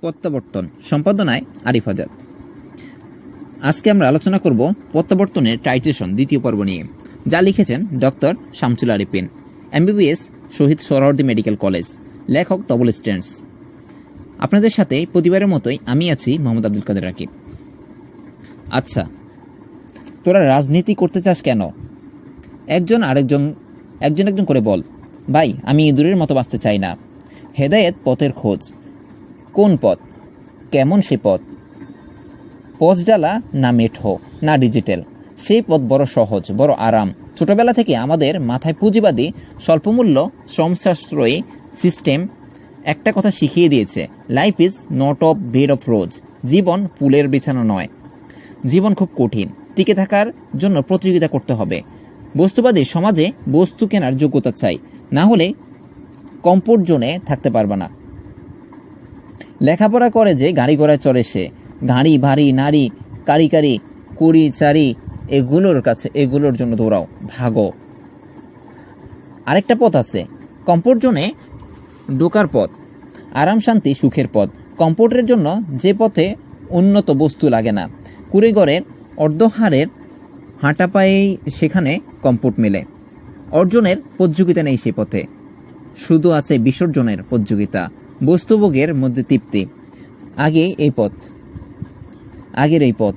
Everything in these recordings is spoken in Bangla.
প্রত্যাবর্তন। সম্পাদনায় আরিফ আজাদ। আজকে আমরা আলোচনা করব প্রত্যাবর্তনের টাইটেশন, দ্বিতীয় পর্ব নিয়ে, যা লিখেছেন doctor Shamsul Arifin, MBBS Shahid Suhrawardy medical college, লেখক ডবল স্ট্যান্ডস। আপনাদের সাথে প্রতিবারের মতোই আমি আছি মোহাম্মদ আব্দুল কাদের রাকিব। আচ্ছা তোরা রাজনীতি করতে চাস কেন? একজন আরেকজন, একজন একজন করে বল। ভাই, আমি ইঁদুরের মতো বাঁচতে চাই না। হেদায়েত পথের খোঁজ। কোন পথ? কেমন সে পথ? পচডালা না মেঠো, না ডিজিটাল? সেই পথ বড় সহজ, বড় আরাম। ছোটবেলা থেকে আমাদের মাথায় পুঁজিবাদী, স্বল্পমূল্য শ্রমসাশ্রয়ী সিস্টেম একটা কথা শিখিয়ে দিয়েছে life is not of bed of rose জীবন পুলের বিছানা নয়। জীবন খুব কঠিন, টিকে থাকার জন্য প্রতিযোগিতা করতে হবে। বস্তুবাদী সমাজে বস্তু কেনার যোগ্যতা চাই, না হলে কমফোর্ট জোনে থাকতে পারবে না। লেখাপড়া করে যে গাড়ি ঘোড়ায় চড়ে সে। গাড়ি ভারী নারী, কারি কারি, কুড়ি, চারি, এগুলোর কাছে, এগুলোর জন্য দৌড়াও। ভাগো। আরেকটা পথ আছে। কমফোর্ট জোনে ঢোকার পথ। আরাম, শান্তি, সুখের পথ। কম্পোর্টের জন্য যে পথে উন্নত বস্তু লাগে না। কুড়িগড়ের অর্ধহারের হাঁটা পায়েই সেখানে কম্পোর্ট মেলে। অর্জনের প্রতিযোগিতা নেই সে পথে। শুধু আছে বিসর্জনের প্রতিযোগিতা। বস্তুভোগের মধ্যে তৃপ্তি। আগে এই পথ। আগের এই পথ।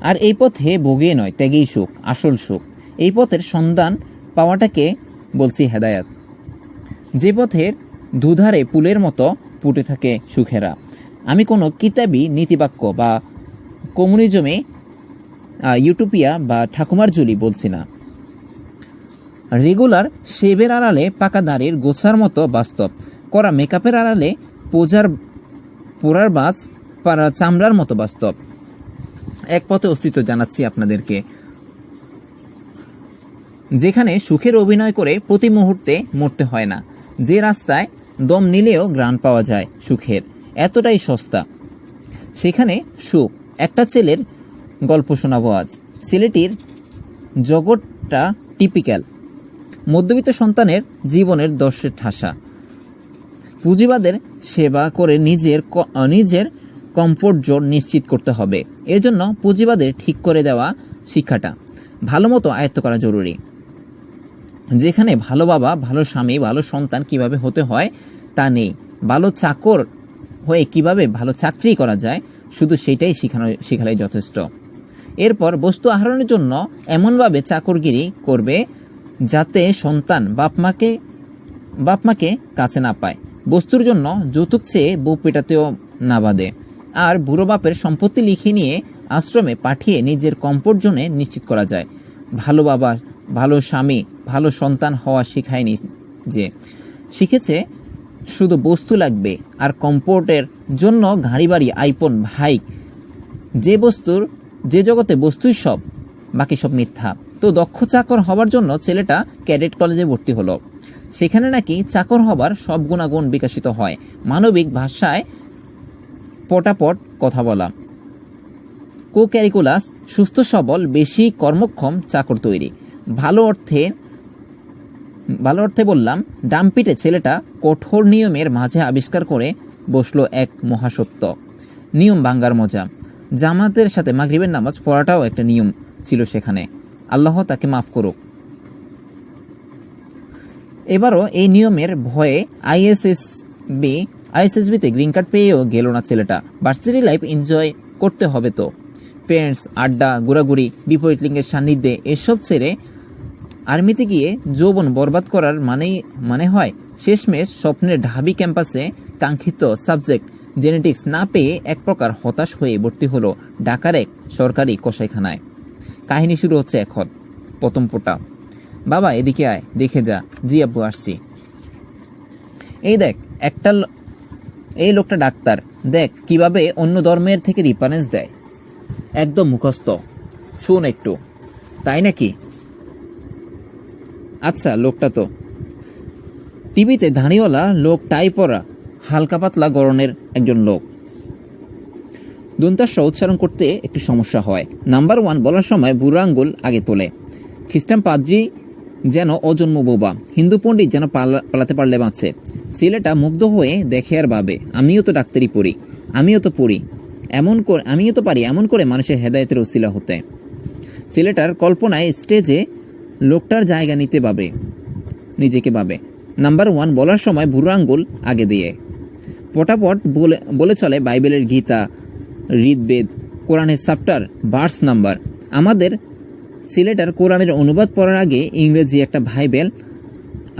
আর এই পথে ভোগে নয়, ত্যাগেই সুখ, আসল সুখ। এই পথের সন্ধান পাওয়াটাকে বলছি হেদায়াত। যে পথের দুধারে পুলের মতো ফুটে থাকে সুখেরা। আমি কোনো কিতাবি নীতিবাক্য বা কমিউনিজমে ইউটোপিয়া বা ঠাকুমার জুলি বলছি না। রেগুলার শেভের আড়ালে পাকা দাঁড়ির গোছার মতো বাস্তব। করা মেকআপের আড়ালে পোজার, পোড়ার বাজ পাড়া চামড়ার মতো বাস্তব। এক পথে অস্তিত্ব জানাচ্ছি আপনাদেরকে। যেখানে সুখের অভিনয় করে প্রতি মুহূর্তে মরতে হয় না। যে রাস্তায় দম নিলেও গ্রাণ পাওয়া যায় সুখের। এতটাই সস্তা। সেখানে সুখ, একটা ছেলের গল্প শোনাবো আজ। ছেলেটির জগৎটা টিপিক্যাল মধ্যবিত্ত সন্তানের জীবনের দর্শের ঠাসা। পুঁজিবাদের সেবা করে নিজের নিজের কমফোর্ট জোন নিশ্চিত করতে হবে। এজন্য পুঁজিবাদের ঠিক করে দেওয়া শিক্ষাটা ভালো মতো আয়ত্ত করা জরুরি। যেখানে ভালো বাবা, ভালো স্বামী, ভালো সন্তান কীভাবে হতে হয় তা নেই। ভালো চাকর হয়ে কীভাবে ভালো চাকরি করা যায়, শুধু সেটাই শেখানো, শেখালেই যথেষ্ট। এরপর বস্তু আহরণের জন্য এমনভাবে চাকরগিরি করবে যাতে সন্তান বাপমাকে বাপমাকে কাছে না পায়। বস্তুর জন্য যৌতুক চেয়ে বউ পেটাতেও না বাদে আর বুড়ো বাপের সম্পত্তি লিখে নিয়ে আশ্রমে পাঠিয়ে নিজের কমফোর্ট জোনে নিশ্চিত করা যায়। ভালো বাবা, ভালো স্বামী, ভালো সন্তান হওয়া শেখায়নি যে। শিখেছে শুধু বস্তু লাগবে আর কমফোর্টের জন্য গাড়ি বাড়ি আইফোন ভাইক যে বস্তুর, যে জগতে বস্তুই সব, বাকি সব মিথ্যা। তো দক্ষ চাকর হবার জন্য ছেলেটা ক্যাডেট কলেজে ভর্তি হলো। সেখানে নাকি চাকর হবার সব গুণাগুণ বিকাশিত হয়। মানবিক ভাষায় পটাপট কথা বলা। কো ক্যারিকুলাস সুস্থ সবল, বেশি কর্মক্ষম চাকর তৈরি। ভালো অর্থে ভালো অর্থে বললাম, ডাম্পিটে ছেলেটা কঠোর নিয়মের মাঝে আবিষ্কার করে বসল এক মহাসত্য। নিয়ম বাঙ্গার মজা। জামাতের সাথে মাগরিবের নামাজ পড়াটাও একটা নিয়ম ছিল সেখানে। আল্লাহ তাকে মাফ করুক। এবারও এই নিয়মের ভয়ে আইএসএসবি, আইএসএসবিতে গ্রিন কার্ড পেয়েও গেল না ছেলেটা। ভার্সিটি লাইফ এনজয় করতে হবে তো। ফ্রেন্ডস আড্ডা, ঘোরাঘুরি, বিপরীত লিঙ্গের সান্নিধ্যে এসব ছেড়ে আর্মিতে গিয়ে যৌবন বরবাদ করার মানেই মানে হয় শেষমেশ স্বপ্নের ঢাবি ক্যাম্পাসে কাঙ্ক্ষিত সাবজেক্ট জেনেটিক্স না পেয়ে এক প্রকার হতাশ হয়ে ভর্তি হলো ঢাকার এক সরকারি কসাইখানায়। কাহিনী শুরু হচ্ছে এখন। প্রথম পোটা। বাবা, এদিকে আয়, দেখে যা। জি আব্বু আসছি। এই দেখ, একটা এই লোকটা ডাক্তার। দেখ, কীভাবে অন্য ধর্মের থেকে রিফারেন্স দেয়। একদম মুখস্থ। শুন একটু। তাই নাকি? আচ্ছা লোকটা তো। টিভিতে ধানিওয়ালা লোক টাই পরা, হালকা পাতলা গরনের একজন লোক। দন্তাস্য উচ্চারণ করতে একটু সমস্যা হয়। নাম্বার ওয়ান বলার সময় বুড়ো আঙ্গুল আগে তোলে। খ্রিস্টান পাদ্রি যেন অজন্ম বোবা। হিন্দু পণ্ডিত যেন পালা- পালাতে পারলে বাঁচে। ছেলেটা মুগ্ধ হয়ে দেখে আর ভাবে, আমিও তো ডাক্তারি পড়ি, আমিও তো পড়ি, এমন করে আমিও তো পারি, এমন করে মানুষের হেদায়তের ওসিলা হতে। ছেলেটার কল্পনায় স্টেজে লোকটার জায়গা নিতে পাবে নিজেকে পাবে নাম্বার ওয়ান, বলার সময় বুড়ো আঙ্গুল আগে দিয়ে। পটাপট বলে বলে চলে বাইবেলের গীতা ঋদবেদ কোরআনের সাপ্টার ভার্স নাম্বার। আমাদের ছেলেটার কোরআনের অনুবাদ পড়ার আগে ইংরেজি একটা ভাইবেল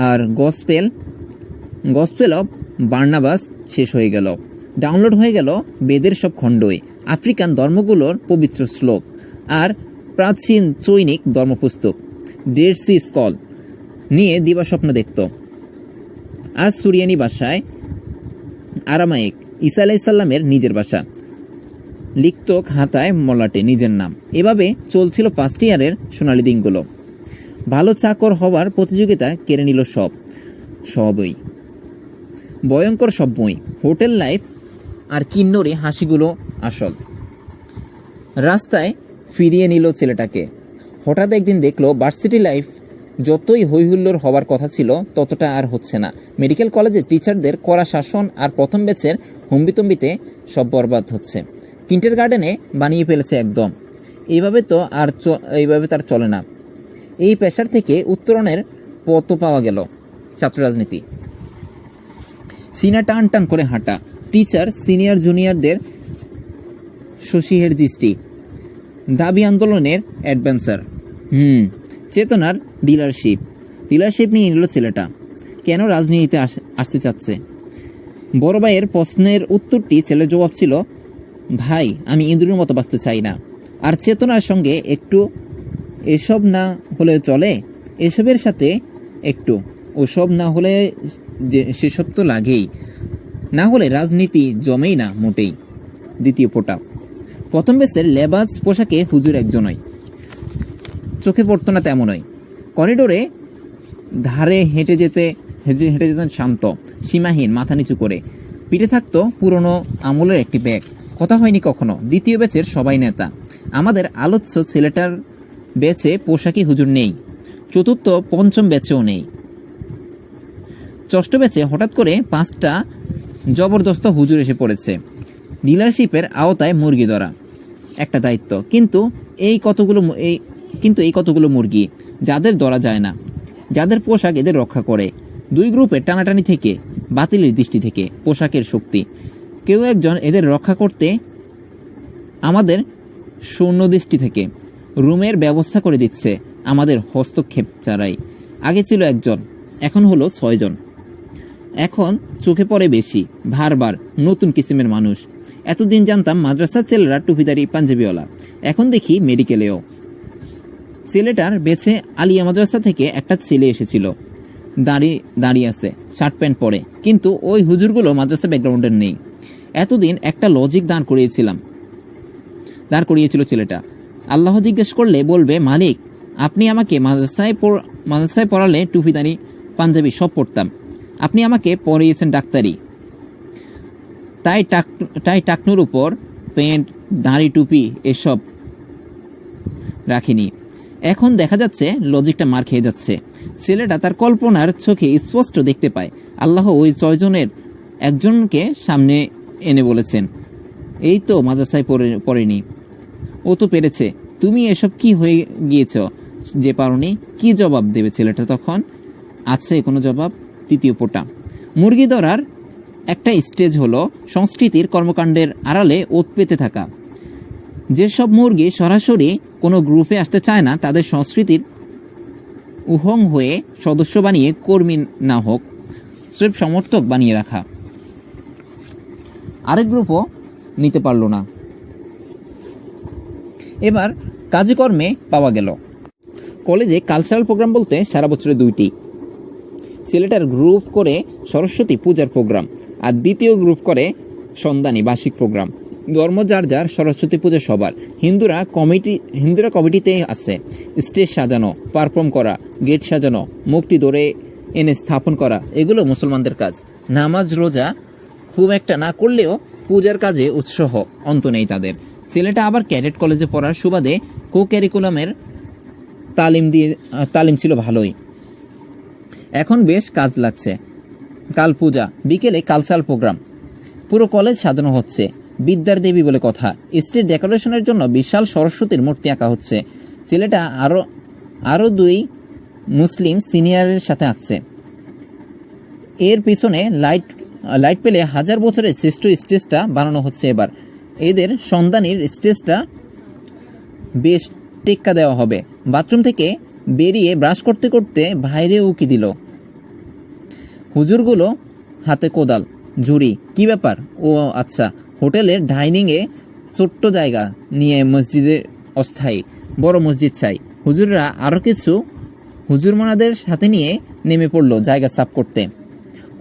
আর গসপেল গসপেল অফ বার্নাবাস শেষ হয়ে গেল। ডাউনলোড হয়ে গেল বেদের সব খণ্ডই, আফ্রিকান ধর্মগুলোর পবিত্র শ্লোক আর প্রাচীন চৈনিক ধর্মপুস্তক ডেড সি স্কল নিয়ে দিবাস্বপ্ন দেখত। আর সুরিয়ানি ভাষায় আরামাইক ঈসা আলাইসাল্লামের নিজের ভাষা। লিখত খাতায় মলাটে নিজের নাম। এভাবে চলছিল পাঁচটি ইয়ারের সোনালি দিনগুলো। ভালো চাকর হবার প্রতিযোগিতা কেড়ে নিল সব, সবই। ভয়ঙ্কর সব বই, হোটেল লাইফ আর কিন্নরে হাসিগুলো আসল। রাস্তায় ফিরিয়ে নিল ছেলেটাকে। হঠাৎ একদিন দেখল ভার্সিটি লাইফ যতই হৈহুল্লোর হবার কথা ছিল, ততটা আর হচ্ছে না। মেডিকেল কলেজের টিচারদের কড়া শাসন আর প্রথম ব্যাচের হম্বিতম্বিতে সব বরবাদ হচ্ছে। কিন্টার গার্ডেনে বানিয়ে ফেলেছে একদম। এইভাবে তো আর এইভাবে তার চলে না। এই পেশার থেকে উত্তরণের পথও পাওয়া গেল ছাত্র রাজনীতি সিনা টান টান করে হাঁটা। টিচার, সিনিয়র, জুনিয়রদের শশীহের দৃষ্টি। দাবি আন্দোলনের অ্যাডভেঞ্চার। হুম, চেতনার ডিলারশিপ। ডিলারশিপ নিয়ে নিল ছেলেটা। কেন রাজনীতিতে আস- আসতে চাচ্ছে? বড় ভাইয়ের প্রশ্নের উত্তরটি ছেলে জবাব ছিল ভাই, আমি ইঁদুরের মতো বাঁচতে চাই না। আর চেতনার সঙ্গে একটু এসব না হলে চলে, এসবের সাথে একটু। ওসব না হলে যে সেসব তো লাগেই। না হলে রাজনীতি জমেই না মোটেই। দ্বিতীয় পোটা প্রথম বেসের লেবাজ পোশাকে হুজুর একজনই চোখে পড়তো না তেমনই করিডোরে ধারে হেঁটে যেতে হেঁটে যেতেন শান্ত, সীমাহীন, মাথা নিচু করে। পিঠে থাকতো পুরনো আমলের একটি ব্যাগ। কথা হয়নি কখনো। দ্বিতীয় ব্যাচের সবাই নেতা। আমাদের আলোচ্য ছেলেটার ব্যাচে পোশাকি হুজুর নেই। চতুর্থ, পঞ্চম ব্যাচেও নেই। ষষ্ঠ ব্যাচে হঠাৎ করে পাঁচটা জবরদস্ত হুজুর এসে পড়েছে। ডিলারশিপের আওতায় মুরগি ধরা। একটা দায়িত্ব। কিন্তু এই কতগুলো এই কিন্তু এই কতগুলো মুরগি? যাদের ধরা যায় না। যাদের পোশাক এদের রক্ষা করে। দুই গ্রুপের টানাটানি থেকে, বাতিলের দৃষ্টি থেকে, পোশাকের শক্তি। কেউ একজন এদের রক্ষা করতে আমাদের শূন্য দৃষ্টি থেকে রুমের ব্যবস্থা করে দিচ্ছে আমাদের হস্তক্ষেপ ছাড়াই। আগে ছিল একজন, এখন হলো ছয়জন। এখন চোখে পড়ে বেশি ভারবার নতুন কিসিমের মানুষ। এতদিন জানতাম মাদ্রাসার ছেলেরা টুপিদারি পাঞ্জাবিওয়ালা। এখন দেখি মেডিকেলেও। ছেলেটার বেছে আলিয়া মাদ্রাসা থেকে একটা ছেলে এসেছিল। দাঁড়িয়ে দাঁড়িয়ে আছে, শার্ট প্যান্ট পরে। কিন্তু ওই হুজুরগুলো মাদ্রাসা ব্যাকগ্রাউন্ডের নেই। এতদিন একটা লজিক দান করিয়েছিলাম। দাঁড় করিয়েছিল ছেলেটা। আল্লাহ জিজ্ঞেস করলে বলবে, মালিক, আপনি আমাকে মাদ্রাসায় মাদ্রাসায় পড়ালে টুপিদারি পাঞ্জাবি সব পড়তাম। আপনি আমাকে পড়িয়েছেন ডাক্তারি। তাই টাক, তাই টাকনুর উপর প্যান্ট, দাঁড়ি, টুপি এসব রাখিনি। এখন দেখা যাচ্ছে লজিকটা মার খেয়ে যাচ্ছে। ছেলেটা তার কল্পনার চোখে স্পষ্ট দেখতে পায়। আল্লাহ ওই ছয়জনের একজনকে সামনে এনে বলেছেন। এই তো মাদ্রাসায় পড়ে, পড়েনি। ও তো পেরেছে। তুমি এসব কি হয়ে গিয়েছ? যে পারোনি, কি জবাব দেবে ছেলেটা তখন? আছে কোনো জবাব? তৃতীয় পোটা। মুরগি ধরার একটা স্টেজ হলো সংস্কৃতির কর্মকাণ্ডের আড়ালে ওত পেতে থাকা। যেসব মুরগি সরাসরি কোনো গ্রুপে আসতে চায় না, তাদের সংস্কৃতির উহং হয়ে সদস্য বানিয়ে কর্মী না হোক, স্রেফ সমর্থক বানিয়ে রাখা। আরেক গ্রুপও নিতে পারল না। এবার কাজকর্মে পাওয়া গেল। কলেজে কালচারাল প্রোগ্রাম বলতে সারা বছরে দুইটি। ছেলেটার গ্রুপ করে সরস্বতী পূজার প্রোগ্রাম আর দ্বিতীয় গ্রুপ করে সন্ধানী বার্ষিক প্রোগ্রাম ধর্ম যার যার, সরস্বতী পূজা সবার। হিন্দুরা কমিটি হিন্দুরা কমিটিতে আছে। স্টেজ সাজানো পারফর্ম করা গেট সাজানো মুক্তি ধরে এনে স্থাপন করা, এগুলো মুসলমানদের কাজ। নামাজ, রোজা খুব একটা না করলেও পূজার কাজে উৎসাহ অন্ত নেই তাদের। ছেলেটা আবার ক্যাডেট কলেজে পড়ার সুবাদে কো ক্যারিকুলামের তালিম দিয়ে তালিম ছিল ভালোই। এখন বেশ কাজ লাগছে। কাল পূজা, বিকেলে কালচারাল প্রোগ্রাম। পুরো কলেজ সাজানো হচ্ছে। বিদ্যার দেবী বলে কথা। স্টেজ ডেকোরেশনের জন্য বিশাল সরস্বতীর মূর্তি আঁকা হচ্ছে। ছেলেটা আরও আরও দুই মুসলিম সিনিয়রের সাথে আঁকছে। এর পিছনে লাইট লাইট পেলে হাজার বছরের শ্রেষ্ঠ স্টেজটা বানানো হচ্ছে এবার। এদের সন্ধানীর স্টেজটা বেশ টেক্কা দেওয়া হবে। বাথরুম থেকে বেরিয়ে ব্রাশ করতে করতে বাইরে উকি দিল। হুজুরগুলো হাতে কোদাল, ঝুড়ি, কি ব্যাপার? ও আচ্ছা হোটেলের ডাইনিংয়ে ছোট্ট জায়গা নিয়ে মসজিদে অস্থায়ী, বড় মসজিদ চাই। হুজুররা আরও কিছু হুজুরমনাদের সাথে নিয়ে নেমে পড়ল জায়গা সাফ করতে।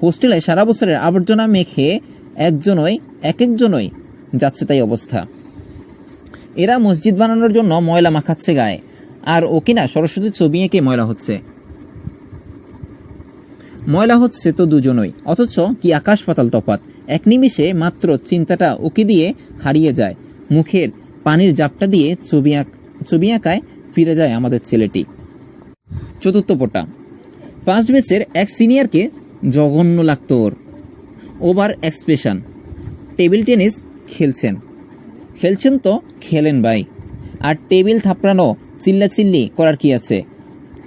হোস্টেলে সারা বছরের আবর্জনা মেখে একজনই এক একজনই যাচ্ছে তাই অবস্থা। এরা মসজিদ বানানোর জন্য ময়লা মাখাচ্ছে গায়ে। আর ও কিনা সরস্বতীর ছবি এঁকে ময়লা হচ্ছে। ময়লা হচ্ছে তো দুজনই, অথচ কি আকাশ পাতাল তফাত এক নিমিষে মাত্র চিন্তাটা ওকে দিয়ে হারিয়ে যায়। মুখের পানির জাপটা দিয়ে ছবি আঁক ছবি আঁকায় ফিরে যায় আমাদের ছেলেটি। চতুর্থ পোটা। ফার্স্ট ব্যাচের এক সিনিয়রকে জঘন্য লাগতো ওর। Over expression. টেবিল টেনিস খেলছেন। খেলছেন তো খেলেন ভাই। আর টেবিল থাপড়ানো, চিল্লাচিল্লি করার কি আছে?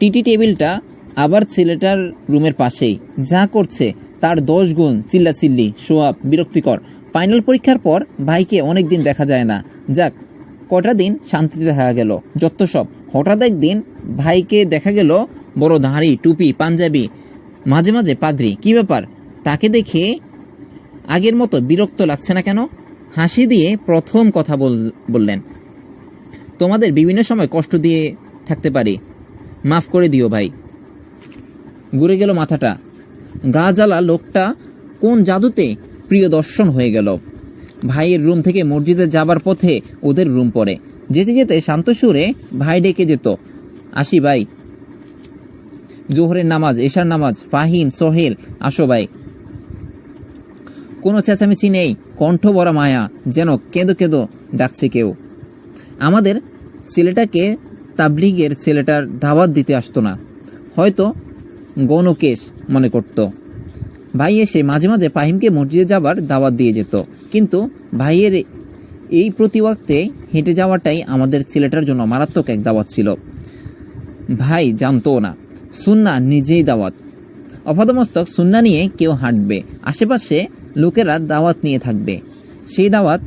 টিটি টেবিলটা আবার ছেলেটার রুমের পাশেই। যা করছে, তার দশ গুণ চিল্লাচিল্লি সোয়াব বিরক্তিকর। ফাইনাল পরীক্ষার পর ভাইকে অনেক দিন দেখা যায় না। যাক, কটা দিন শান্তিতে দেখা গেল। যত সব। হঠাৎ একদিন ভাইকে দেখা গেল বড় দাঁড়ি টুপি, পাঞ্জাবি মাঝে মাঝে পাগড়ি কি ব্যাপার? তাকে দেখে আগের মতো বিরক্ত লাগছে না কেন? হাসি দিয়ে প্রথম কথা বল- বললেন, তোমাদের বিভিন্ন সময় কষ্ট দিয়ে থাকতে পারি। মাফ করে দিও ভাই। ঘুরে গেল মাথাটা। গা জ্বালা লোকটা কোন জাদুতে প্রিয় দর্শন হয়ে গেল। ভাইয়ের রুম থেকে মসজিদে যাবার পথে ওদের রুম পড়ে। যেতে যেতে শান্ত সুরে ভাই ডেকে যেত আসি ভাই জোহরের নামাজ, এশার নামাজ, ফাহিম, সোহেল, আসো ভাই। কোনো চেঁচামেচি নেই, কণ্ঠ ভরা মায়া, যেন কেঁদো কেঁদো ডাকছে কেউ। আমাদের ছেলেটাকে তাবলিগের ছেলেটার দাওয়াত দিতে আসতো না। হয়তো গণকেশ মনে করত। ভাই এসে মাঝে মাঝে ফাহিমকে মসজিদে যাবার দাওয়াত দিয়ে যেত। কিন্তু ভাইয়ের এই প্রতিওয়াক্তে হেঁটে যাওয়াটাই আমাদের ছেলেটার জন্য মারাত্মক এক দাওয়াত ছিল। ভাই জানতো না। সুন্না নিজেই দাওয়াত। অপদমস্তক সুন্না নিয়ে কেউ হাঁটবে। আশেপাশে লোকেরা দাওয়াত নিয়ে থাকবে। সেই দাওয়াত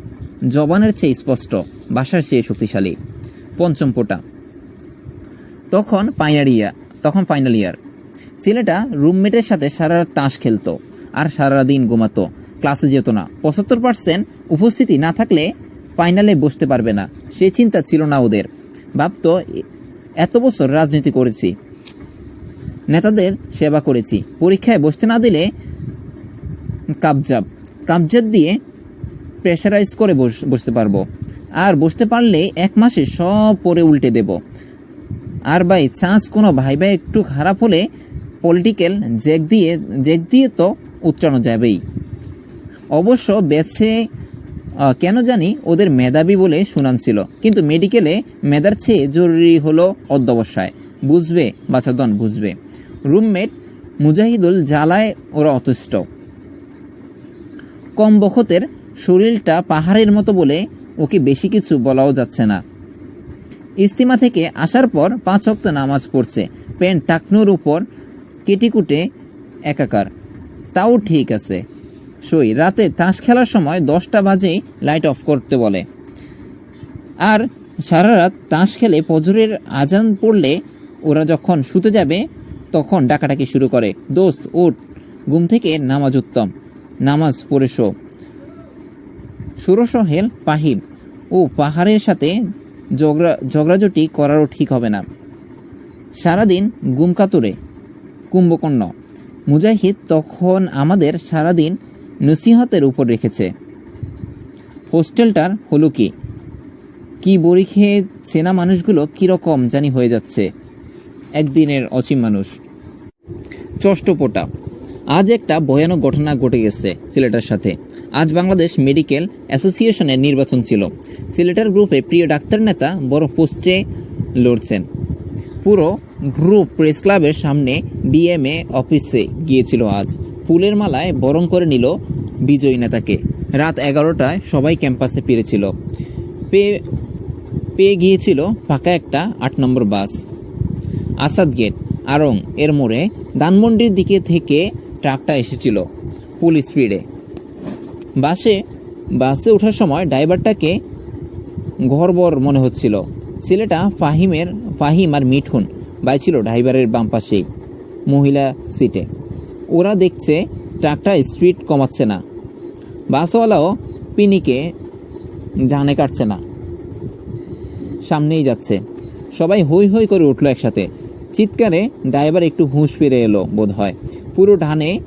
জবানের চেয়ে স্পষ্ট বাসার চেয়ে শক্তিশালী। পঞ্চম পোটা। তখন ফাইনাল ইয়ার তখন ফাইনাল ইয়ার ছেলেটা রুমমেটের সাথে সারা রাত তাস খেলতো আর সারা দিন ঘুমাতো। ক্লাসে যেত না। পঁচাত্তর পার্সেন্ট উপস্থিতি না থাকলে ফাইনালে বসতে পারবে না। সে চিন্তা ছিল না ওদের। ভাবতো এত বছর রাজনীতি করেছি। নেতাদের সেবা করেছি। পরীক্ষায় বসতে না দিলে কাবজাব। কাবজাব দিয়ে প্রেশারাইজ করে বস- বসতে পারব। আর বসতে পারলে এক মাসে সব পরে উল্টে দেব। আর ভাই চান্স কোনো ভাই ভাই একটু খারাপ হলে পলিটিক্যাল জেক দিয়ে জেক দিয়ে তো উত্তরানো যাবেই। অবশ্য বেছে কেন জানি ওদের মেধাবী বলে সুনাম ছিল। কিন্তু মেডিকেলে মেধার চেয়ে জরুরি হলো অধ্যবসায়। বুঝবে বাচ্চাদন বুঝবে। রুমমেট মুজাহিদুল জ্বালায় ওরা অতুষ্ট কম বখতের শরীরটা পাহাড়ের মতো বলে ওকে বেশি কিছু বলাও যাচ্ছে না। ইস্তিমা থেকে আসার পর পাঁচ অক্ত নামাজ পড়ছে, প্যান্ট টাকনুর উপর, কেটিকুটে একাকার। তাও ঠিক আছে। সই, রাতে তাস খেলার সময় দশটা বাজেই লাইট অফ করতে বলে। আর সারা রাত তাস খেলে পজরের আজান পড়লে ওরা যখন শুতে যাবে তখন ডাকাডাকি শুরু করে। দোস্ত, উঠ। ঘুম থেকে নামাজ উত্তম। নামাজ পড়ে শো। সুরসহেল পাহিব। ও পাহাড়ের সাথে ঝগড়া, ঝগড়াঝটি করারও ঠিক হবে না। সারাদিন গুমকাতুরে কুম্ভকর্ণ। মুজাহিদ তখন আমাদের সারাদিন নসিহতের উপর রেখেছে। হোস্টেলটার হলো কি? কি বড়ি খেয়ে চেনা মানুষগুলো কীরকম জানি হয়ে যাচ্ছে। একদিনের অচিম মানুষ। চষ্টপোটা আজ একটা ভয়ানক ঘটনা ঘটে গেছে সিলেটের সাথে। আজ বাংলাদেশ মেডিকেল অ্যাসোসিয়েশনের নির্বাচন ছিল। ছেলেটার গ্রুপে প্রিয় ডাক্তার নেতা বড় পোস্টে লড়ছেন। পুরো গ্রুপ প্রেস ক্লাবের সামনে ডিএমএ অফিসে গিয়েছিল আজ। ফুলের মালায় বরণ করে নিল বিজয়ী নেতাকে। রাত এগারোটায় সবাই ক্যাম্পাসে ফিরেছিল। পেয়ে পেয়ে গিয়েছিল ফাঁকা একটা আট নম্বর বাস। আসাদ গেট। আরং এর মোড়ে ধানমন্ডির দিকে থেকে ট্রাকটা এসেছিল ফুল স্পিডে। বাসে বাসে ওঠার সময় ড্রাইভারটাকে ঘরবর মনে হচ্ছিল। ছেলেটা ফাহিমের, ফাহিম আর মিঠুন বাই ছিল ড্রাইভারের বাম পাশেই, মহিলা সিটে। ওরা দেখছে ট্রাকটা স্পিড কমাচ্ছে না। বাসওয়ালাও পিনিকে জানে কাটছে না। সামনেই যাচ্ছে। সবাই হই হই করে উঠল একসাথে। চিৎকারে ড্রাইভার একটু হুঁশ ফিরে এলো বোধ হয় পুরো ডানে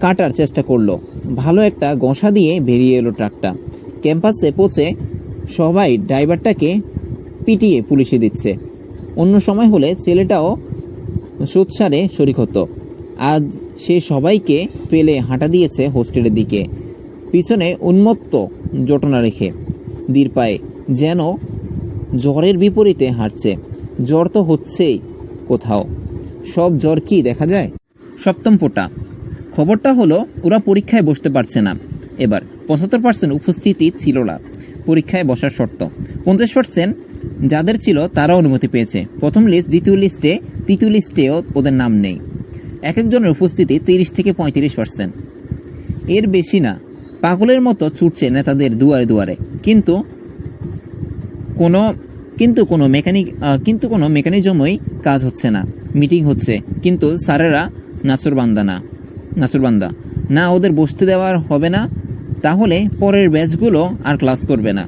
কাটার চেষ্টা করল। ভালো একটা গসা দিয়ে বেরিয়ে এলো ট্রাকটা। ক্যাম্পাসে পৌঁছে সবাই ড্রাইভারটাকে পিটিয়ে পুলিশে দিচ্ছে। অন্য সময় হলে ছেলেটাও সোৎসারে শরিক হতো। আজ সে সবাইকে ফেলে হাঁটা দিয়েছে হোস্টেলের দিকে। পিছনে উন্মত্ত জটনা রেখে। দীর পায়ে যেন জ্বরের বিপরীতে হাঁটছে। জ্বর তো হচ্ছেই। কোথাও। সব জ্বর কি দেখা যায়? সপ্তম পোটা খবরটা হলো, ওরা পরীক্ষায় বসতে পারছে না। এবার, পঁচাত্তর পার্সেন্ট উপস্থিতি ছিল না। পরীক্ষায় বসার শর্ত। পঞ্চাশ পার্সেন্ট যাদের ছিল তারা অনুমতি পেয়েছে। প্রথম লিস্ট দ্বিতীয় লিস্টে তৃতীয় লিস্টেও ওদের নাম নেই। এক একজনের উপস্থিতি তিরিশ থেকে পঁয়ত্রিশ পার্সেন্ট এর বেশি না। পাগলের মতো ছুটছে নেতাদের দুয়ারে দুয়ারে। কিন্তু কোনো কিন্তু কোনো মেকানিক কিন্তু কোনো মেকানিজমই কাজ হচ্ছে না। মিটিং হচ্ছে। কিন্তু স্যারেরা নাচরবান্দা না। নাচরবান্দা না ওদের বসতে দেওয়ার হবে না, তাহলে পরের ব্যাচগুলো আর ক্লাস করবে না।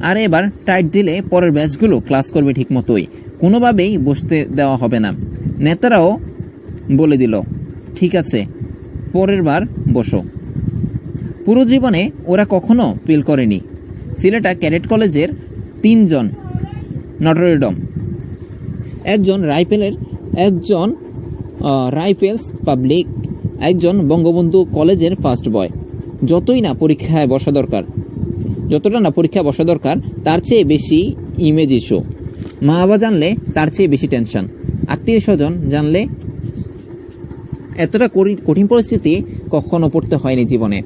আর এবার টাইট দিলে পরের ব্যাচগুলো ক্লাস করবে ঠিক মতোই কোনোভাবেই বসতে দেওয়া হবে না। নেতারাও বলে দিল, ঠিক আছে, পরের বার বসো। পুরো জীবনে ওরা কখনো পিল করেনি। সিলেটা ক্যাডেট কলেজের তিনজন নটরডম। একজন রাইফেলের, একজন রাইফেলস পাবলিক, একজন বঙ্গবন্ধু কলেজের ফার্স্ট বয় যতই না পরীক্ষায় বসা দরকার, যতটা না পরীক্ষায় বসা দরকার, তার চেয়ে বেশি ইমেজ ইস্যু মা বাবা জানলে তার চেয়ে বেশি টেনশন আত্মীয় স্বজন জানলে এতটা কঠিন পরিস্থিতি কখনো পড়তে হয়নি জীবনে।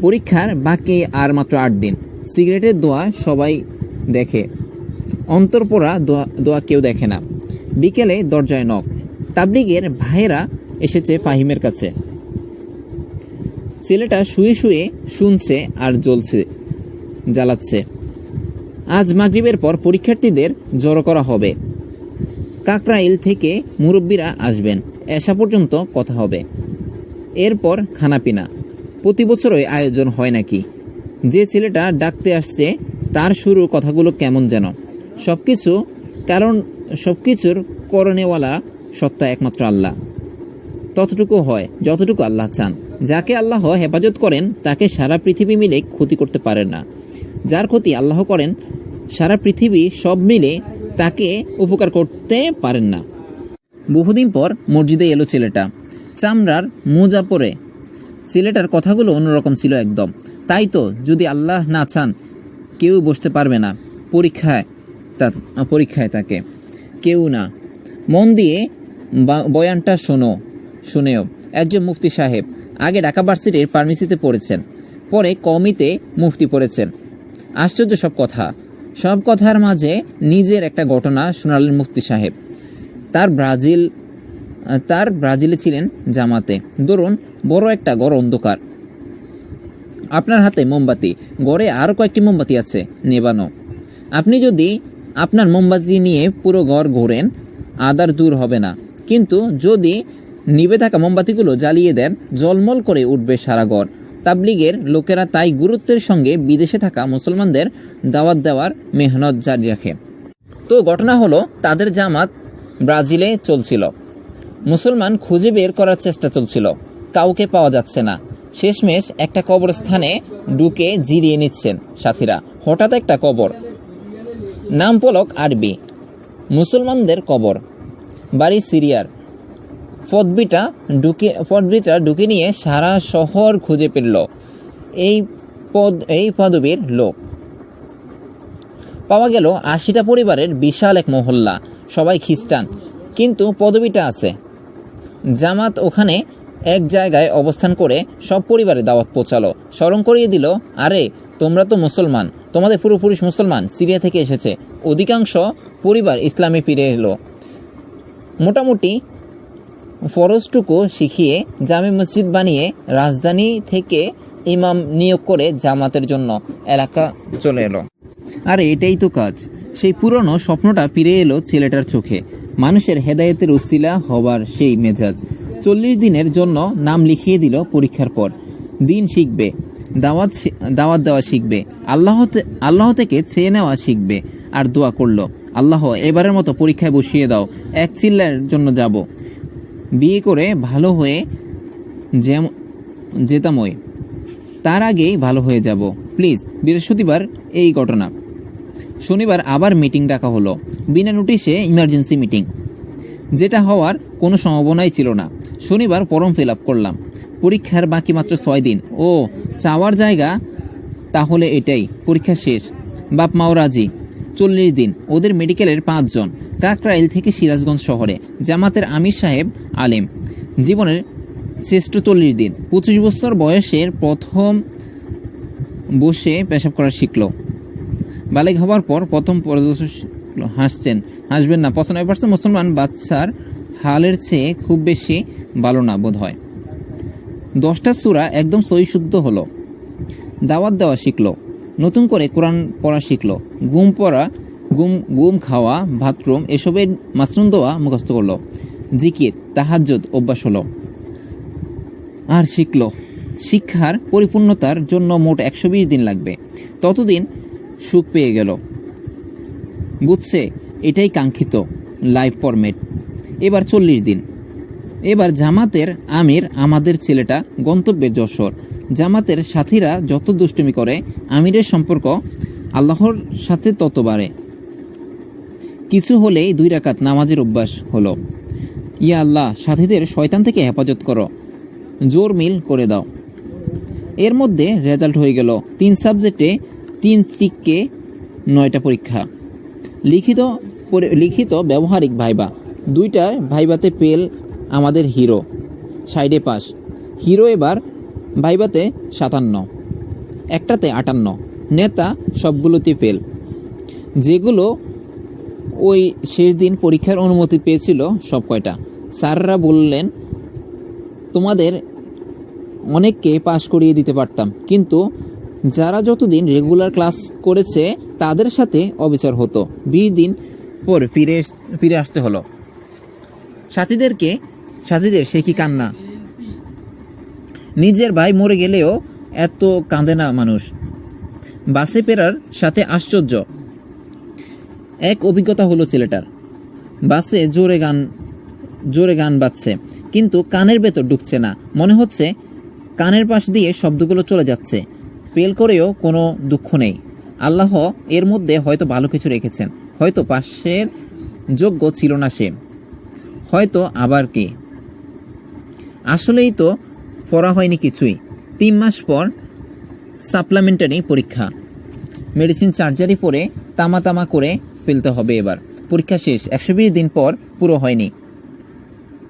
পরীক্ষার বাকি আর মাত্র আট দিন। সিগারেটের দোয়া সবাই দেখে। অন্তরপোড়া দোয়া দোয়া কেউ দেখে না। বিকেলে দরজায় নখ। তাবলিগের ভাইয়েরা এসেছে ফাহিমের কাছে। ছেলেটা শুয়ে শুয়ে শুনছে আর জ্বলছে, জ্বালাচ্ছে। আজ মাগরিবের পর পরীক্ষার্থীদের জড়ো করা হবে। কাকরাইল থেকে মুরব্বীরা আসবেন। এসা পর্যন্ত কথা হবে। এরপর খানাপিনা। প্রতি বছরই আয়োজন হয় নাকি? যে ছেলেটা ডাকতে আসছে, তার শুরু কথাগুলো কেমন যেন। সব কিছু কারণ সব কিছুর করণেওয়ালা সত্তা একমাত্র আল্লাহ। ততটুকু হয়, যতটুকু আল্লাহ চান। যাকে আল্লাহ হেফাজত করেন, তাকে সারা পৃথিবী মিলে ক্ষতি করতে পারে না। যার ক্ষতি আল্লাহ করেন, সারা পৃথিবী সব মিলে তাকে উপকার করতে পারেন না। বহুদিন পর মসজিদে এলো ছেলেটা। চামড়ার মোজা পরে। ছেলেটার কথাগুলো অন্যরকম ছিল একদম। তাই তো, যদি আল্লাহ না চান, কেউ বসতে পারবে না। পরীক্ষায় তা পরীক্ষায় তাকে কেউ না। মন দিয়ে বয়ানটা শোনো, শুনেও। একজন মুফতি সাহেব আগে ঢাকা ভার্সিটির ফার্মেসিতে পড়েছেন, পরে কমিতে মুফতি পড়েছেন। আশ্চর্য সব কথা। সব কথার মাঝে নিজের একটা ঘটনা শোনালেন মুফতি সাহেব। তার ব্রাজিল, তার ব্রাজিলে ছিলেন জামাতে। ধরুন, বড় একটা গড় অন্ধকার। আপনার হাতে মোমবাতি। গড়ে আরও কয়েকটি মোমবাতি আছে, নেবানো। আপনি যদি আপনার মোমবাতি নিয়ে পুরো ঘর ঘোরেন, আদার দূর হবে না। কিন্তু যদি নিভে থাকা মোমবাতিগুলো জ্বালিয়ে দেন জলমল করে উঠবে সারা ঘর। তাবলিগের লোকেরা তাই গুরুত্বের সঙ্গে বিদেশে থাকা মুসলমানদের দাওয়াত দেওয়ার মেহনত জারি রাখে। তো ঘটনা হলো, তাদের জামাত ব্রাজিলে চলছিল। মুসলমান খুঁজে বের করার চেষ্টা চলছিল। কাউকে পাওয়া যাচ্ছে না। শেষমেশ একটা কবরস্থানে ঢুকে জিরিয়ে নিচ্ছেন সাথীরা। হঠাৎ একটা কবর নাম পলক আরবি। মুসলমানদের কবর। বাড়ি সিরিয়ার। পদবিটা ঢুকে পদবিটা ঢুকে নিয়ে সারা শহর খুঁজে পেল। এই পদ, এই পদবীর লোক। পাওয়া গেল আশিটা পরিবারের বিশাল এক মহল্লা। সবাই খ্রিস্টান। কিন্তু পদবিটা আছে। জামাত ওখানে এক জায়গায় অবস্থান করে সব পরিবারে দাওয়াত পৌঁছালো। স্মরণ করিয়ে দিল, আরে তোমরা তো মুসলমান। তোমাদের পুরোপুরুষ মুসলমান সিরিয়া থেকে এসেছে। অধিকাংশ পরিবার ইসলামে ফিরে এলো। মোটামুটি ফরজটুকু শিখিয়ে জামে মসজিদ বানিয়ে রাজধানী থেকে ইমাম নিয়োগ করে জামাতের জন্য এলাকা চলে এলো। আর এটাই তো কাজ। সেই পুরনো স্বপ্নটা ফিরে এলো ছেলেটার চোখে। মানুষের হেদায়েতের উসিলা হবার সেই মেজাজ। চল্লিশ দিনের জন্য নাম লিখিয়ে দিল পরীক্ষার পর। দিন শিখবে। দাওয়াত দাওয়াত দেওয়া শিখবে। আল্লাহ আল্লাহ থেকে চেয়ে নেওয়া শিখবে আর দোয়া করল। আল্লাহ, এবারের মতো পরীক্ষায় বসিয়ে দাও। এক চিল্লার জন্য যাব। বিয়ে করে ভালো হয়ে যেম যেতামই তার আগেই ভালো হয়ে যাব। প্লিজ, বৃহস্পতিবার এই ঘটনা। শনিবার আবার মিটিং ডাকা হলো। বিনা নোটিশে ইমার্জেন্সি মিটিং। যেটা হওয়ার কোনো সম্ভাবনাই ছিল না। শনিবার ফর্ম ফিল আপ করলাম। পরীক্ষার বাকি মাত্র ছয় দিন। ও, চাওয়ার জায়গা? তাহলে এটাই, পরীক্ষা শেষ। বাপ মাও রাজি। চল্লিশ দিন, ওদের মেডিকেলের পাঁচজন। কাকরাইল থেকে সিরাজগঞ্জ শহরে, জামাতের আমির সাহেব আলেম। জীবনের শ্রেষ্ঠ চল্লিশ দিন। পঁচিশ বছর বয়সের প্রথম বসে পেশাব করা শিখল। বালেক হওয়ার পর প্রথম পরদর্শক শিখলো। হাসছেন। হাসবেন না, পঁচানব্বই পার্সেন্ট মুসলমান বাচ্চার হালের চেয়ে খুব বেশি ভালো না বোধ হয় দশটা সুরা একদম সই শুদ্ধ হলো। দাওয়াত দেওয়া শিখলো। নতুন করে কোরআন পড়া শিখলো। গুম পড়া গুম গুম খাওয়া, বাথরুম, এসবের মাসরুম দেওয়া মুখস্থ করল। জিকির, তাহাজ্জুদ অভ্যাস হলো। আর শিখলো। শিক্ষার পরিপূর্ণতার জন্য মোট একশো বিশ দিন লাগবে। ততদিন সুখ পেয়ে গেল। বুঝছে, এটাই কাঙ্ক্ষিত লাইভ ফরম্যাট এবার চল্লিশ দিন। এবার জামাতের আমির, আমাদের ছেলেটা গন্তব্যে যশোর। জামাতের সাথীরা যত দুষ্টুমি করে, আমিরের সম্পর্ক আল্লাহর সাথে তত বাড়ে। কিছু হলেই দুই রাকাত নামাজের অভ্যাস হলো। ইয়া আল্লাহ, সাথীদের শয়তান থেকে হেফাজত করো। জোর মিল করে দাও। এর মধ্যে রেজাল্ট হয়ে গেল তিন সাবজেক্টে তিন টিককে নয়টা পরীক্ষা। লিখিত লিখিত ব্যবহারিক ভাইবা। দুইটা ভাইবাতে পেল আমাদের হিরো। সাইডে পাস হিরো এবার ভাইবাতে সাতান্ন, একটাতে আটান্ন। নেতা সবগুলোতে ফেল যেগুলো ওই শেষ দিন পরীক্ষার অনুমতি পেয়েছিল সব কয়টা। স্যাররা বললেন, তোমাদের অনেককে পাশ করিয়ে দিতে পারতাম। কিন্তু যারা যতদিন রেগুলার ক্লাস করেছে, তাদের সাথে অবিচার হতো। বিশ দিন পর ফিরে ফিরে আসতে হলো। সাথীদেরকে সাথীদের, সে কি কান্না? নিজের ভাই মরে গেলেও এত কাঁদে না মানুষ। বাসে পেরার সাথে আশ্চর্য। এক অভিজ্ঞতা হলো ছেলেটার। বাসে জোরে গান জোরে গান বাজছে, কিন্তু কানের ভেতর ঢুকছে না। মনে হচ্ছে কানের পাশ দিয়ে শব্দগুলো চলে যাচ্ছে। ফেল করেও কোনো দুঃখ নেই। আল্লাহ এর মধ্যে হয়তো ভালো কিছু রেখেছেন। হয়তো পাশের যোগ্য ছিল না সে। হয়তো আবার কি? আসলেই তো পড়া হয়নি কিছুই। তিন মাস পর সাপ্লিমেন্টারি পরীক্ষা। মেডিসিন চার্জারি পরে তামা তামা করে ফেলতে হবে এবার। পরীক্ষা শেষ। একশো বিশ দিন পর পুরো হয়নি।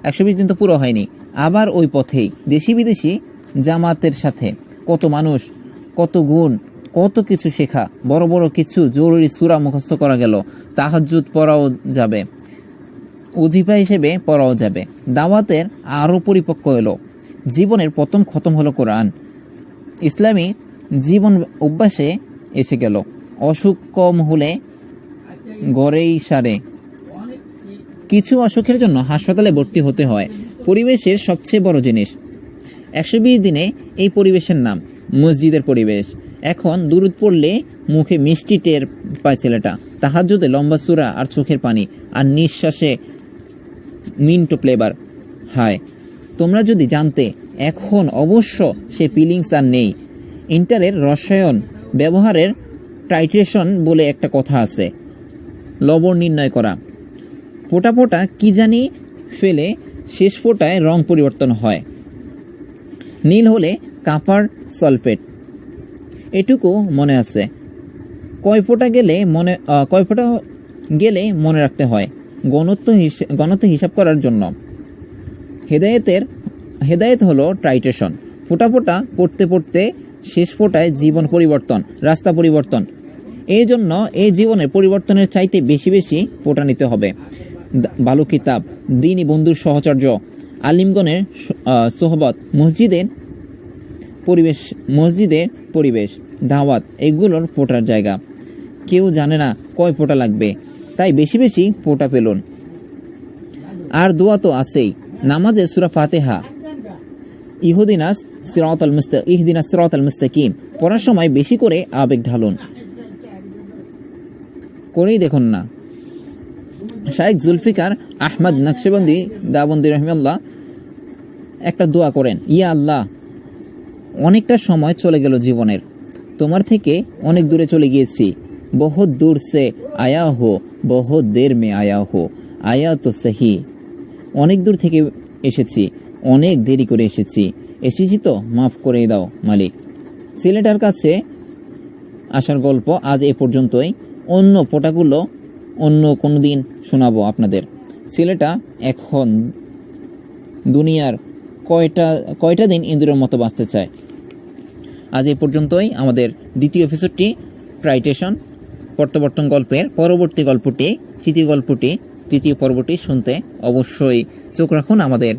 একশো বিশ দিন তো পুরো হয়নি। আবার ওই পথেই। দেশি বিদেশি জামাতের সাথে। কত মানুষ, কত গুণ, কত কিছু শেখা। বড় বড় কিছু জরুরি সুরা মুখস্থ করা গেল। তাহাজুদ পড়াও যাবে। অজিফা হিসেবে পড়াও যাবে। দাওয়াতের আরও পরিপক্ক এলো। জীবনের প্রথম খতম হলো কোরআন। ইসলামী জীবন অভ্যাসে এসে গেল। অসুখ কম হলে গড়েই সারে। কিছু অসুখের জন্য হাসপাতালে ভর্তি হতে হয়। পরিবেশের সবচেয়ে বড় জিনিস। একশো বিশ দিনে এই পরিবেশের নাম, মসজিদের পরিবেশ। এখন দূরত পড়লে মুখে মিষ্টি টের পায় ছেলেটা। তাহাজ্জুদে লম্বা চূড়া আর চোখের পানি। আর নিঃশ্বাসে মিন্টো ফ্লেভার হায় তোমরা যদি জানতে, এখন অবশ্য সে ফিলিংস আর নেই। ইন্টারের রসায়ন ব্যবহারের টাইট্রেশন বলে একটা কথা আছে। লবণ নির্ণয় করা। ফোটা ফোটা কি জানি ফেলে শেষ ফোটায় রং পরিবর্তন হয়। নীল হলে কাপার সালফেট। এটুকু মনে আছে। কয় ফোঁটা গেলে মনে কয় ফোঁটা গেলে মনে রাখতে হয়। গণত্ব গণত্ব হিসাব করার জন্য। হেদায়েতের হেদায়েত হলো ট্রাইটেশন ফোটা ফোটা পড়তে পড়তে শেষ ফোটায় জীবন পরিবর্তন, রাস্তা পরিবর্তন। এই জন্য এই জীবনের পরিবর্তনের চাইতে বেশি বেশি ফোটা নিতে হবে। ভালো কিতাব, দিনী বন্ধুর সহচর্য, আলিমগণের সোহবত মসজিদের পরিবেশ মসজিদের পরিবেশ, দাওয়াত, এগুলোর ফোটার জায়গা। কেউ জানে না কয় ফোঁটা লাগবে। তাই বেশি বেশি পোটা পেলুন আর দোয়া তো আছেই। নামাজে সুরা ফাতেহা। ইহুদিনাস সিরাত আল মুস্তা ইহদিনাস সিরাত আল মুস্তাকিম। পড়ার সময় বেশি করে আবেগ ঢালুন। করেই দেখুন না। শায়েখ জুলফিকার আহমদ নকশবন্দি দাবন্দি রহমাল্লাহ একটা দোয়া করেন, ইয়া আল্লাহ, অনেকটা সময় চলে গেল জীবনের। তোমার থেকে অনেক দূরে চলে গিয়েছি। বহুত দূর সে আয়া হো, বহুত দের মে আয়া হো। আয়া তো সহি। অনেক দূর থেকে এসেছি, অনেক দেরি করে এসেছি। এসেছি তো, মাফ করে দাও, মালিক। ছেলেটার কাছে আসার গল্প আজ এ পর্যন্তই। অন্য পোটাগুলো অন্য কোনো দিন শোনাবো আপনাদের। ছেলেটা এখন দুনিয়ার কয়টা কয়টা দিন ইন্দুরের মতো বাঁচতে চায়? আজ এই পর্যন্তই। আমাদের দ্বিতীয় এপিসোডটি ট্রাইটেশন প্রত্যাবর্তন গল্পের পরবর্তী গল্পটি, তৃতীয় গল্পটি, তৃতীয় পর্বটি শুনতে অবশ্যই চোখ রাখুন আমাদের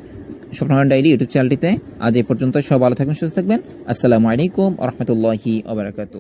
স্বপ্নারায়ণ ডায়েরি ইউটিউব চ্যানেলটিতে। আজ এ পর্যন্ত সব ভালো থাকবেন, সুস্থ থাকবেন। আসসালামু আলাইকুম রহমতুল্লাহি ওবরাকাতু